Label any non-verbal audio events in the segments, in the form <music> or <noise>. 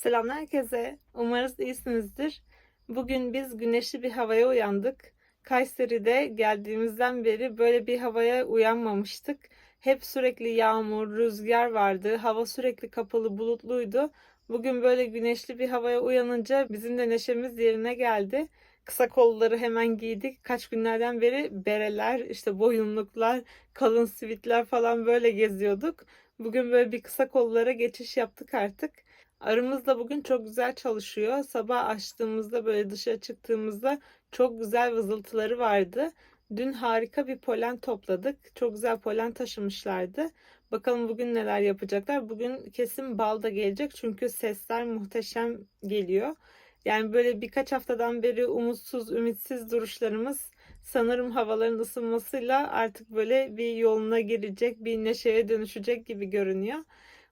Selam herkese. Umarız iyisinizdir. Bugün biz güneşli bir havaya uyandık. Kayseri'de geldiğimizden beri böyle bir havaya uyanmamıştık. Hep sürekli yağmur, rüzgar vardı. Hava sürekli kapalı, bulutluydu. Bugün böyle güneşli bir havaya uyanınca bizim de neşemiz yerine geldi. Kısa kolları hemen giydik. Kaç günlerden beri bereler, işte boyunluklar, kalın sivitler falan böyle geziyorduk. Bugün böyle bir kısa kollara geçiş yaptık artık. Arımız da bugün çok güzel çalışıyor. Sabah açtığımızda böyle dışarı çıktığımızda çok güzel vızıltıları vardı. Dün harika bir polen topladık. Çok güzel polen taşımışlardı. Bakalım bugün neler yapacaklar. Bugün kesin bal da gelecek çünkü sesler muhteşem geliyor. Yani böyle birkaç haftadan beri umutsuz, ümitsiz duruşlarımız sanırım havaların ısınmasıyla artık böyle bir yoluna girecek, bir neşeye dönüşecek gibi görünüyor.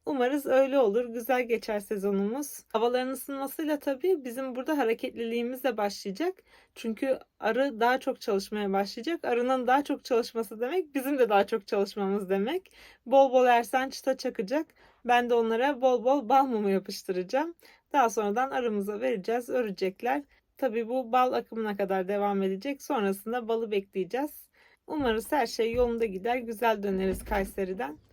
Umarız öyle olur. Güzel geçer sezonumuz. Havaların ısınmasıyla tabii bizim burada hareketliliğimiz de başlayacak. Çünkü arı daha çok çalışmaya başlayacak. Arının daha çok çalışması demek bizim de daha çok çalışmamız demek. Bol bol ersen çıta çakacak. Ben de onlara bol bol bal mumu yapıştıracağım. Daha sonradan arımıza vereceğiz, örecekler. Tabii bu bal akımına kadar devam edecek. Sonrasında balı bekleyeceğiz. Umarız her şey yolunda gider. Güzel döneriz Kayseri'den.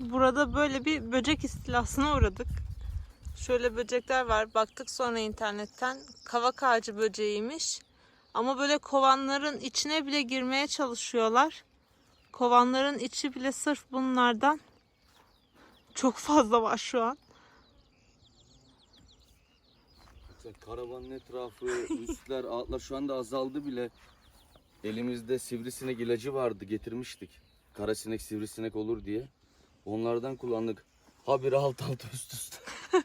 Burada böyle bir böcek istilasına uğradık. Şöyle böcekler var. Baktık sonra internetten. Kavak ağacı böceğiymiş. Ama böyle kovanların içine bile girmeye çalışıyorlar. Kovanların içi bile sırf bunlardan. Çok fazla var şu an. Mesela Karavanın etrafı, <laughs> üstler, altlar şu anda azaldı bile. Elimizde sivrisinek ilacı vardı getirmiştik. Karasinek sivrisinek olur diye. Onlardan kullandık. Habire alt alta üst üste. <laughs>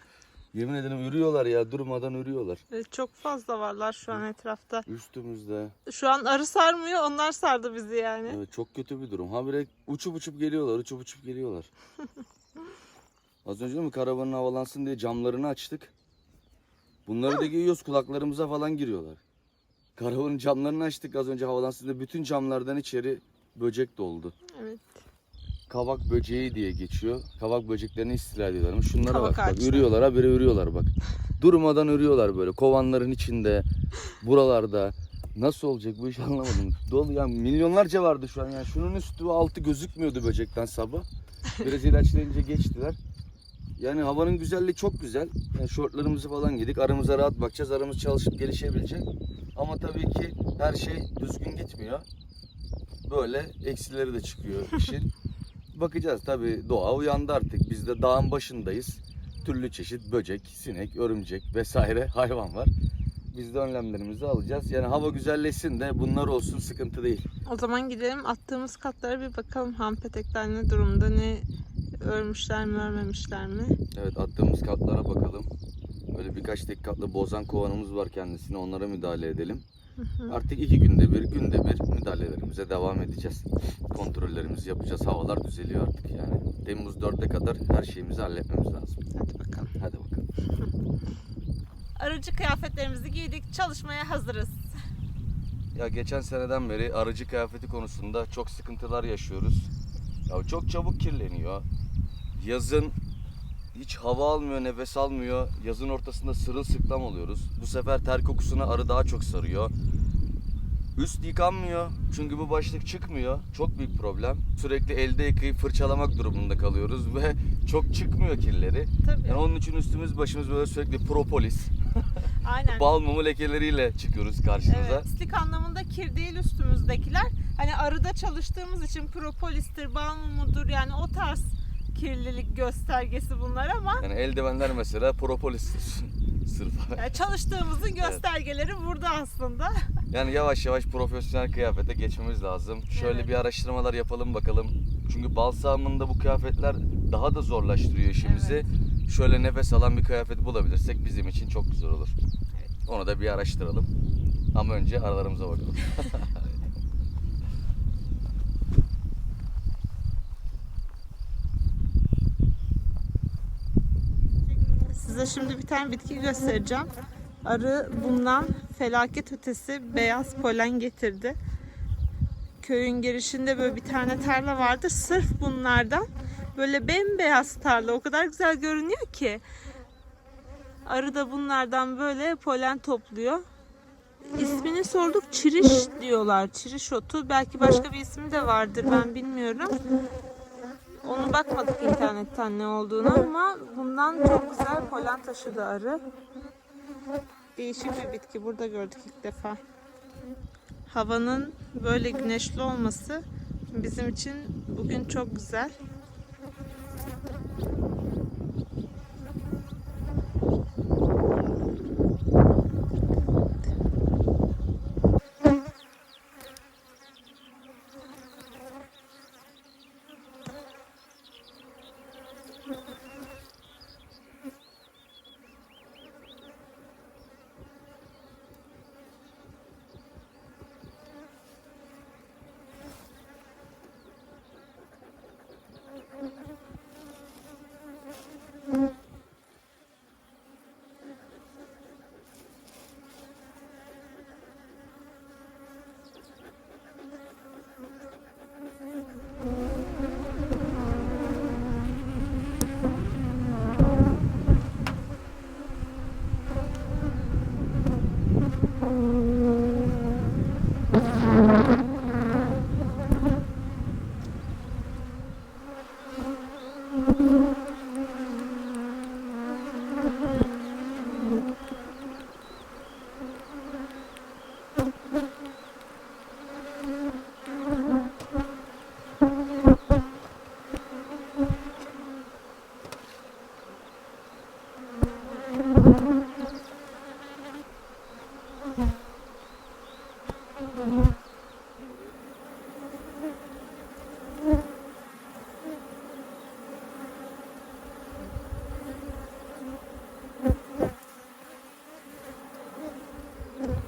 Yemin ederim ürüyorlar ya durmadan ürüyorlar. Evet, çok fazla varlar şu an etrafta. Üstümüzde. Şu an arı sarmıyor, onlar sardı bizi yani. Evet çok kötü bir durum. Habire uçup uçup geliyorlar, uçup uçup geliyorlar. <laughs> Az önce mi karavanın havalansın diye camlarını açtık. Bunları da giyiyoruz kulaklarımıza falan giriyorlar. Karavanın camlarını açtık az önce havalansın diye bütün camlardan içeri böcek doldu. Evet. Kavak böceği diye geçiyor. Kavak böceklerini istila ediyorlar. Şunlara Kavak bak, bak. ağaçları. Ürüyorlar habire ürüyorlar bak. <laughs> Durmadan ürüyorlar böyle. Kovanların içinde, buralarda. Nasıl olacak bu iş anlamadım. Dolu ya milyonlarca vardı şu an. Yani şunun üstü altı gözükmüyordu böcekten sabah. Biraz ilaçlayınca geçtiler. Yani havanın güzelliği çok güzel. Yani şortlarımızı falan giydik. Aramıza rahat bakacağız. Aramız çalışıp gelişebilecek. Ama tabii ki her şey düzgün gitmiyor. Böyle eksileri de çıkıyor işin. Bakacağız tabii doğa uyandı artık. Biz de dağın başındayız. Türlü çeşit böcek, sinek, örümcek vesaire <laughs> hayvan var. Biz de önlemlerimizi alacağız. Yani hava güzelleşsin de bunlar olsun sıkıntı değil. O zaman gidelim attığımız katlara bir bakalım ham petekler ne durumda, ne örmüşler mi, örmemişler mi? Evet attığımız katlara bakalım. Böyle birkaç tek katlı bozan kovanımız var kendisine onlara müdahale edelim. Artık iki günde bir, günde bir müdahalelerimize devam edeceğiz. Kontrollerimizi yapacağız. Havalar düzeliyor artık yani. Temmuz 4'e kadar her şeyimizi halletmemiz lazım. Hadi bakalım. Hadi bakalım. <laughs> Arıcı kıyafetlerimizi giydik, çalışmaya hazırız. Ya geçen seneden beri arıcı kıyafeti konusunda çok sıkıntılar yaşıyoruz. Ya çok çabuk kirleniyor. Yazın hiç hava almıyor, nefes almıyor. Yazın ortasında sırılsıklam oluyoruz. Bu sefer ter kokusuna arı daha çok sarıyor. Üst yıkanmıyor çünkü bu başlık çıkmıyor. Çok büyük problem. Sürekli elde yıkayıp fırçalamak durumunda kalıyoruz ve <laughs> çok çıkmıyor kirleri. Tabii. Yani onun için üstümüz başımız böyle sürekli propolis, <laughs> Aynen. bal mumu lekeleriyle çıkıyoruz karşınıza. Evet, pislik anlamında kir değil üstümüzdekiler. Hani arıda çalıştığımız için propolistir, bal mumudur yani o tarz kirlilik göstergesi bunlar ama Yani eldivenler mesela propolistir <laughs> sırf. yani çalıştığımızın göstergeleri burada aslında. Yani yavaş yavaş profesyonel kıyafete geçmemiz lazım. Şöyle Evet. bir araştırmalar yapalım bakalım. Çünkü bal sağımında bu kıyafetler daha da zorlaştırıyor işimizi. Şöyle nefes alan bir kıyafet bulabilirsek bizim için çok güzel olur. Evet. Onu da bir araştıralım. Ama önce aralarımıza bakalım. <laughs> Size şimdi bir tane bitki göstereceğim. Arı bundan felaket ötesi beyaz polen getirdi. Köyün girişinde böyle bir tane tarla vardı. Sırf bunlardan Böyle bembeyaz tarla o kadar güzel görünüyor ki. Arı da bunlardan böyle polen topluyor. İsmini sorduk çiriş diyorlar. Çiriş otu. Belki başka bir ismi de vardır ben bilmiyorum. Onu bakmadık internetten ne olduğunu ama bundan çok güzel polen taşıdı arı. Değişik bir bitki burada gördük ilk defa. Havanın böyle güneşli olması bizim için bugün çok güzel.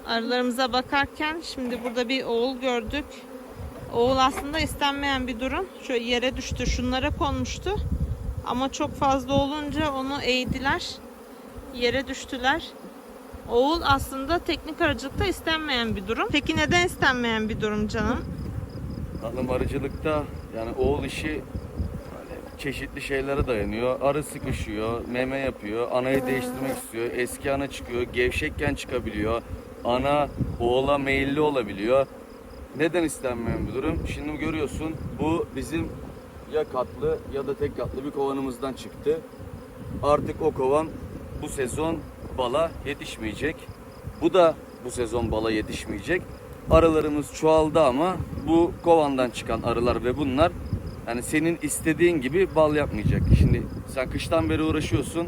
Arılarımıza bakarken şimdi burada bir oğul gördük. Oğul aslında istenmeyen bir durum. Şöyle yere düştü. Şunlara konmuştu. Ama çok fazla olunca onu eğdiler. Yere düştüler. Oğul aslında teknik arıcılıkta istenmeyen bir durum. Peki neden istenmeyen bir durum canım? Hanım arıcılıkta yani oğul işi hani çeşitli şeylere dayanıyor. Arı sıkışıyor, meme yapıyor, anayı değiştirmek istiyor. Eski ana çıkıyor, gevşekken çıkabiliyor. Ana oğula meyilli olabiliyor. Neden istenmeyen bir durum? Şimdi görüyorsun bu bizim ya katlı ya da tek katlı bir kovanımızdan çıktı. Artık o kovan bu sezon bala yetişmeyecek. Bu da bu sezon bala yetişmeyecek. Arılarımız çoğaldı ama bu kovandan çıkan arılar ve bunlar yani senin istediğin gibi bal yapmayacak. Şimdi sen kıştan beri uğraşıyorsun.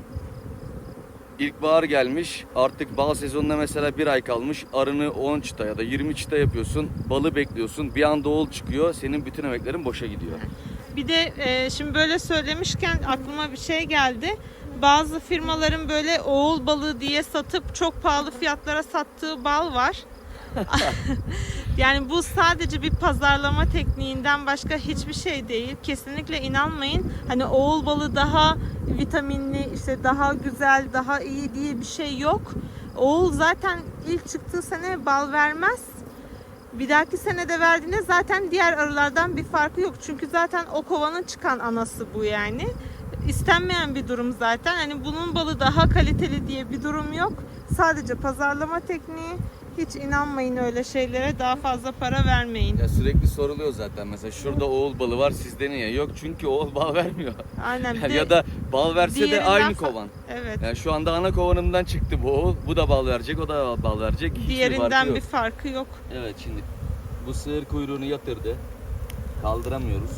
İlkbahar gelmiş. Artık bal sezonuna mesela bir ay kalmış. Arını 10 çıta ya da 20 çıta yapıyorsun. Balı bekliyorsun. Bir anda oğul çıkıyor. Senin bütün emeklerin boşa gidiyor. Bir de e, şimdi böyle söylemişken aklıma bir şey geldi. Bazı firmaların böyle oğul balığı diye satıp çok pahalı fiyatlara sattığı bal var. <laughs> yani bu sadece bir pazarlama tekniğinden başka hiçbir şey değil. Kesinlikle inanmayın. Hani oğul balı daha vitaminli, işte daha güzel, daha iyi diye bir şey yok. Oğul zaten ilk çıktığı sene bal vermez. Bir dahaki senede verdiğinde zaten diğer arılardan bir farkı yok. Çünkü zaten o kovanın çıkan anası bu yani. İstenmeyen bir durum zaten. Hani bunun balı daha kaliteli diye bir durum yok. Sadece pazarlama tekniği. Hiç inanmayın öyle şeylere. Daha fazla para vermeyin. Ya sürekli soruluyor zaten. Mesela şurada oğul balı var sizde niye? Yok çünkü oğul bal <laughs> vermiyor. Aynen. bir Yani de- ya da bal verse de aynı kovan. evet. Yani şu anda ana kovanımdan çıktı bu oğul. Bu da bal verecek, o da bal verecek. Farkı Diğerinden yok. bir farkı yok. Evet şimdi bu sığır kuyruğunu yatırdı. Kaldıramıyoruz.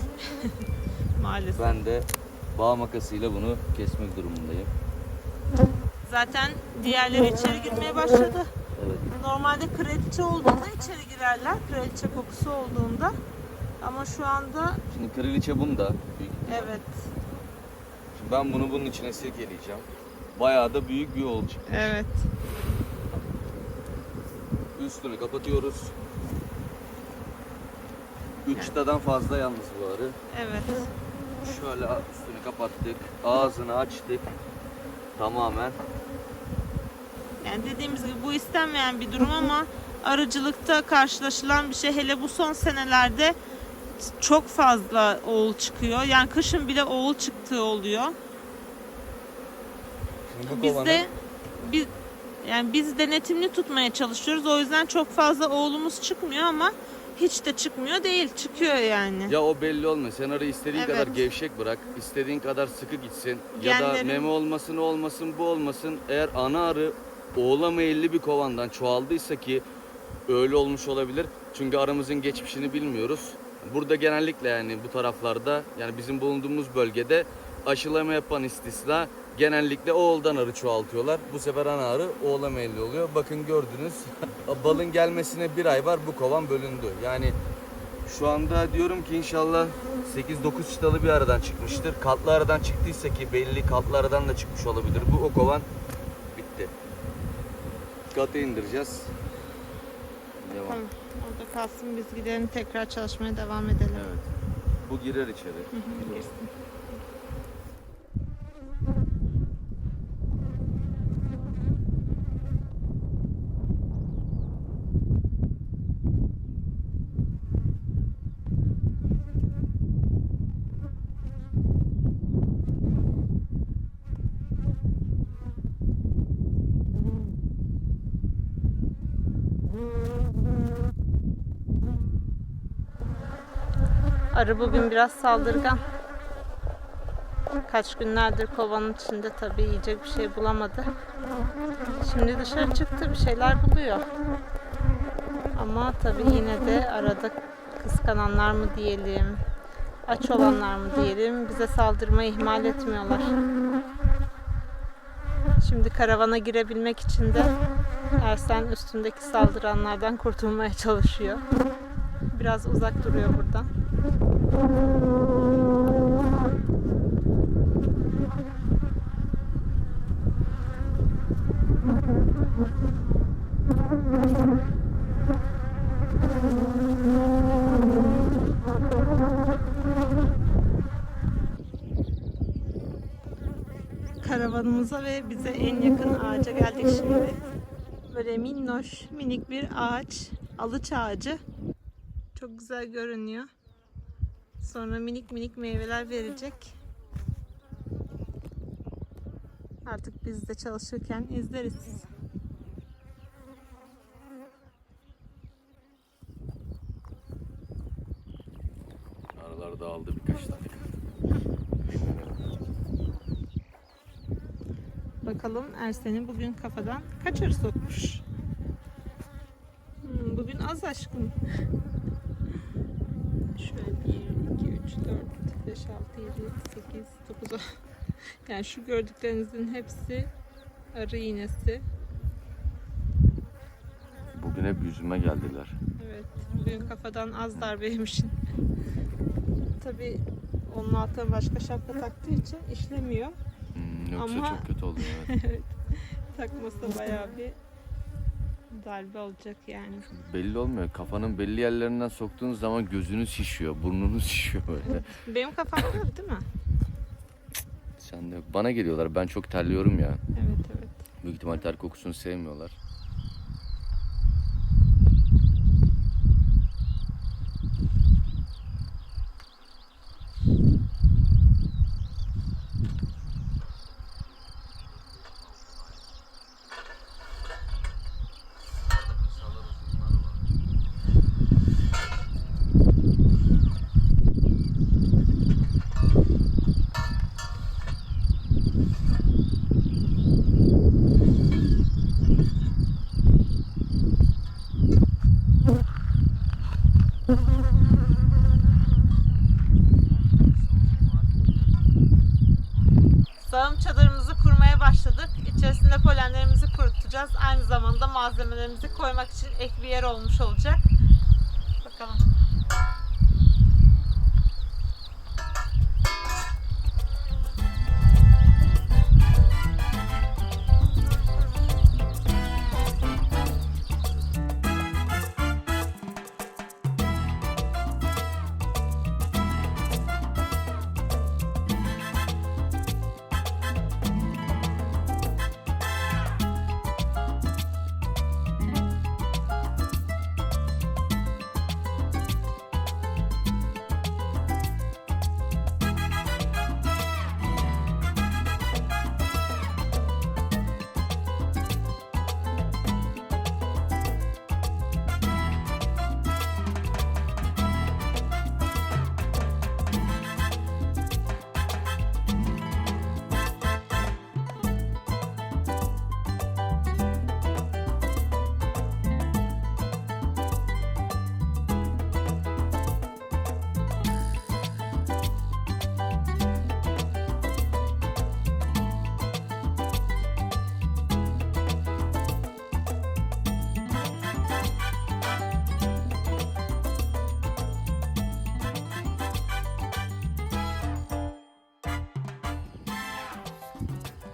<laughs> Maalesef. Ben de bağ makasıyla bunu kesmek durumundayım. Zaten diğerleri içeri girmeye başladı. Normalde kraliçe olduğunda içeri girerler. Kraliçe kokusu olduğunda. Ama şu anda Şimdi kraliçe bunda. Büyük. evet. Şimdi ben bunu bunun içine sirkeleyeceğim. Bayağı da büyük bir oğul çıktı. Evet. Üstünü kapatıyoruz. 3 çıtadan fazla yalnız bu arı. Evet. Şöyle üstünü kapattık. Ağzını açtık. Tamamen. Yani dediğimiz gibi bu istenmeyen bir durum ama arıcılıkta karşılaşılan bir şey. Hele bu son senelerde çok fazla oğul çıkıyor. Yani kışın bile oğul çıktığı oluyor. Şimdi bu Biz kovanın- de biz yani biz denetimli tutmaya çalışıyoruz. O yüzden çok fazla oğlumuz çıkmıyor ama hiç de çıkmıyor değil. Çıkıyor yani. Ya o belli olmuyor. Sen arayı istediğin Evet. kadar gevşek bırak. istediğin kadar sıkı gitsin. Ya da Genlerin- meme olmasın o olmasın bu olmasın. Eğer ana arı oğula meyilli bir kovandan çoğaldıysa ki öyle olmuş olabilir. Çünkü aramızın geçmişini bilmiyoruz. Burada genellikle yani bu taraflarda yani bizim bulunduğumuz bölgede aşılama yapan istisna genellikle oğuldan arı çoğaltıyorlar. Bu sefer ana arı oğula meyilli oluyor. Bakın gördünüz <laughs> balın gelmesine bir ay var bu kovan bölündü. Yani şu anda diyorum ki inşallah 8-9 çıtalı bir aradan çıkmıştır. Katlı aradan çıktıysa ki belli katlı aradan da çıkmış olabilir. Bu o kovan. Katı indireceğiz. Devam. Tamam. Orada kalsın biz gidelim tekrar çalışmaya devam edelim. Evet. Bu girer içeri. Hı hı, girsin. Arı bugün biraz saldırgan. Kaç günlerdir kovanın içinde tabii yiyecek bir şey bulamadı. Şimdi dışarı çıktı bir şeyler buluyor. Ama tabii yine de arada kıskananlar mı diyelim, aç olanlar mı diyelim bize saldırmayı ihmal etmiyorlar. Şimdi karavana girebilmek için de Ersen üstündeki saldıranlardan kurtulmaya çalışıyor. Biraz uzak duruyor buradan. Karavanımıza ve bize en yakın ağaca geldik şimdi. Böyle minnoş, minik bir ağaç. Alıç ağacı. Çok güzel görünüyor. Sonra minik minik meyveler verecek. Artık biz de çalışırken izleriz. Arılar dağıldı birkaç tane. Bakalım Ersen'i bugün kafadan kaç arı sokmuş. Hmm, bugün az aşkım. Şöyle 1, 2, 3, 4, 5, 6, 7, 8, 9, 10. Yani şu gördüklerinizin hepsi arı iğnesi. Bugün hep yüzüme geldiler. Evet, bugün kafadan az darbe yemişsin. Tabii onun altına başka şapka taktığı için işlemiyor. Hmm, yoksa Ama- çok kötü oluyor. Evet. <laughs> Takması bayağı bir darbe olacak yani. belli olmuyor. Kafanın belli yerlerinden soktuğunuz zaman gözünüz şişiyor, burnunuz <laughs> şişiyor böyle. Benim kafam yok değil mi? Sen de bana geliyorlar. Ben çok terliyorum ya. Evet evet. Büyük ihtimal ter kokusunu sevmiyorlar. Sağım çadırımızı kurmaya başladık. İçerisinde polenlerimizi kurutacağız. Aynı zamanda malzemelerimizi koymak için ek bir yer olmuş olacak. Bakalım.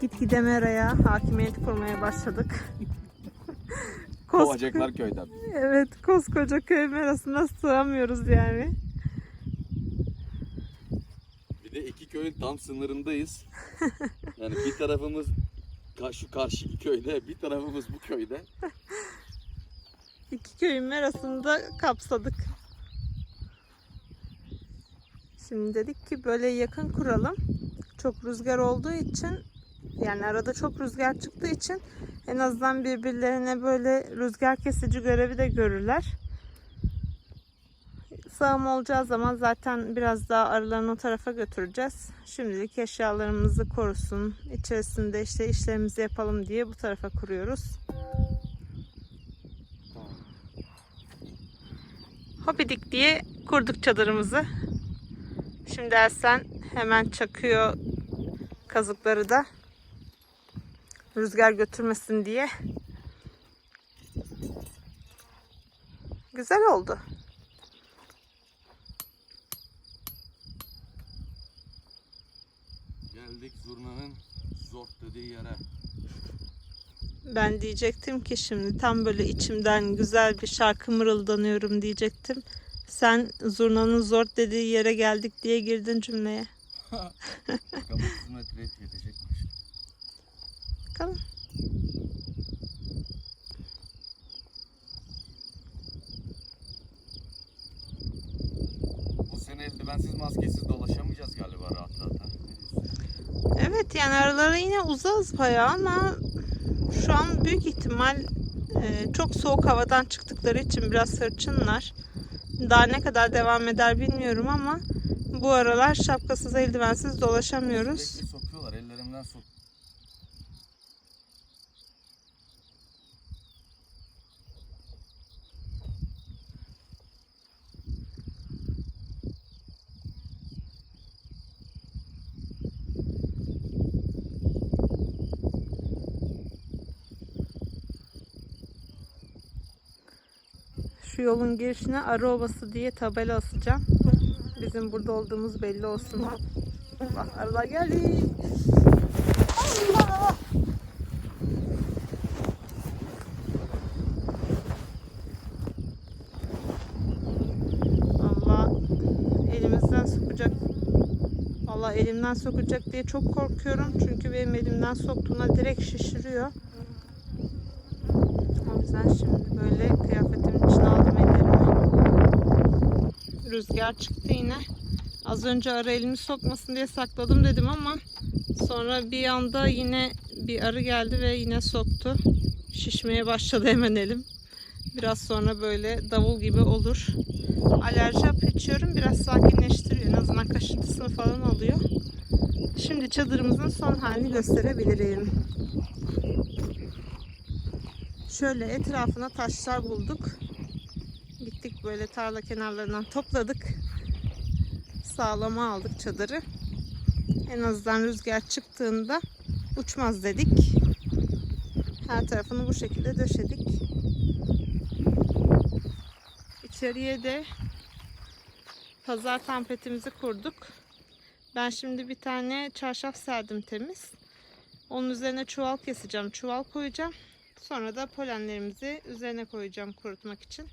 Gitgide meraya hakimiyet kurmaya başladık. <laughs> Kos- Kovacaklar köyden. Evet koskoca köy merasına sığamıyoruz yani. Bir de iki köyün tam sınırındayız. <laughs> Yani bir tarafımız şu karşı köyde, bir tarafımız bu köyde. <laughs> İki köyün merasını da kapsadık. Şimdi dedik ki böyle yakın kuralım. Çok rüzgar olduğu için yani arada çok rüzgar çıktığı için en azından birbirlerine böyle rüzgar kesici görevi de görürler. Sağım olacağı zaman zaten biraz daha arılarını o tarafa götüreceğiz. Şimdilik eşyalarımızı korusun. İçerisinde işte işlerimizi yapalım diye bu tarafa kuruyoruz. Hobidik diye kurduk çadırımızı. Şimdi Ersen hemen çakıyor kazıkları da. Rüzgar götürmesin diye. Güzel oldu. Geldik zurnanın zort dediği yere. Ben diyecektim ki şimdi tam böyle içimden güzel bir şarkı mırıldanıyorum diyecektim. Sen zurnanın zor dediği yere geldik diye girdin cümleye. Bakalım 30 metre yetecekmiş. Bakalım. Bu sene eldivensiz maskesiz dolaşamayacağız galiba rahat? Evet yani aralara yine uzağız bayağı ama şu an büyük ihtimal e, çok soğuk havadan çıktıkları için biraz hırçınlar. Daha ne kadar devam eder bilmiyorum ama bu aralar şapkasız eldivensiz dolaşamıyoruz. Şu yolun girişine Arı Ovası diye tabela asacağım. Bizim burada olduğumuz belli olsun. Bak arılar geldi. Allah! Allah elimizden sokacak. Allah elimden sokacak diye çok korkuyorum. Çünkü benim elimden soktuğuna direkt şişiriyor. O yüzden şimdi böyle kıyafetimin içine aldım ellerimi. Rüzgar çıktı yine. Az önce arı elimi sokmasın diye sakladım dedim ama sonra bir anda yine bir arı geldi ve yine soktu. Şişmeye başladı hemen elim. Biraz sonra böyle davul gibi olur. Alerji hapı içiyorum. Biraz sakinleştiriyor. En azından kaşıntısını falan alıyor. Şimdi çadırımızın son halini gösterebilirim. Şöyle etrafına taşlar bulduk. Gittik böyle tarla kenarlarından topladık. Sağlama aldık çadırı. En azından rüzgar çıktığında uçmaz dedik. Her tarafını bu şekilde döşedik. İçeriye de pazar tampetimizi kurduk. Ben şimdi bir tane çarşaf serdim temiz. Onun üzerine çuval keseceğim. Çuval koyacağım. Sonra da polenlerimizi üzerine koyacağım kurutmak için.